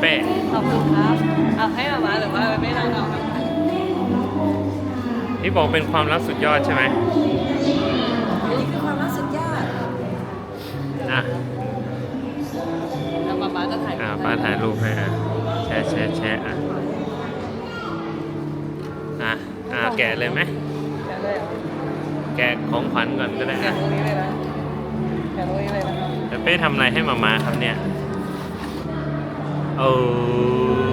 เปเป้ขอบคุณครับเอาให้มามาหรือว่าไม่ต้องเอาครับที่บอกเป็นความลับสุดยอดใช่ไหมนี่คือความรักสุดยอดอะแล้วป๊าป๊าก็ถ่ายอะป้าถ่ายรูปให้อะแชร์แชร์แชร์อะอะอะแกะเลยไหมแกะเลยเหรอแกะของขวัญก่อนก็ได้แกะอะตรงนี้เลยนะแกะตรงนี้เลยนะครับเปเป้ทำอะไรให้มามาครับเนี่ย โ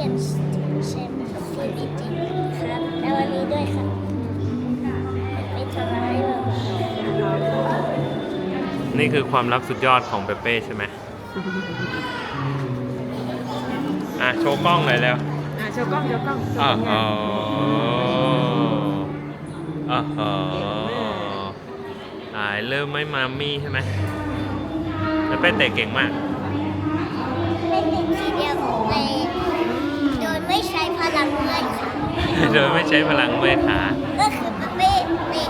ขียนเช่นซีดีจริงครับแล้ววันนี้ด้วยครับไม่ทำอะไรหรอกนี่คือความลับสุดยอดของเปเป้ใช่ไหมอะ โชว์กล้องเลยแล้วอะโชว์กล้องโชว์กล้องโชอ๋อผลอ๋งาอนอ๋ออ๋ออ่าเริ่มไม่มามี่ใช่ไหมเปเป้เตะเก่งมาก เป็นเด็กทีเดียวในโดยไม่ใช้พลังเมื่อยค่ะ โดยไม่ ใช้พลังเมื่อยขาก็คือเป๊ะเป๊ะ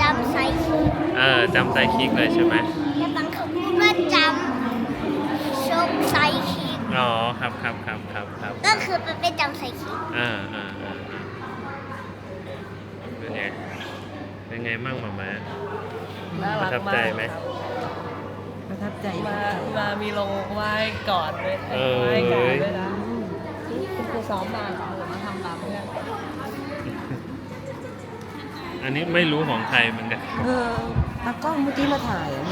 จำไซคีเออจำใจคลิกเลยใช่ไหมและบางคนพูดว่าจำชกไซคีอ๋อครับครับครับครับครับก็คือเป๊ะจำไซคีอ่าอ่าอ่าอ่าเป็นไงเป็นไงมั่งมามาน่าประรักทับมาใจกไหม ประทับใจมา มามีลงไหว้ก่อนด้วยเออ ไหว้ก่อนด้วยนะคุณครูซ้อมมาเหรอหรือมาทำตามเพื่อน อันนี้ไม่รู้ของใครเหมือนกัน เออตากล้องเมื่อกี้มาถ่ายอะ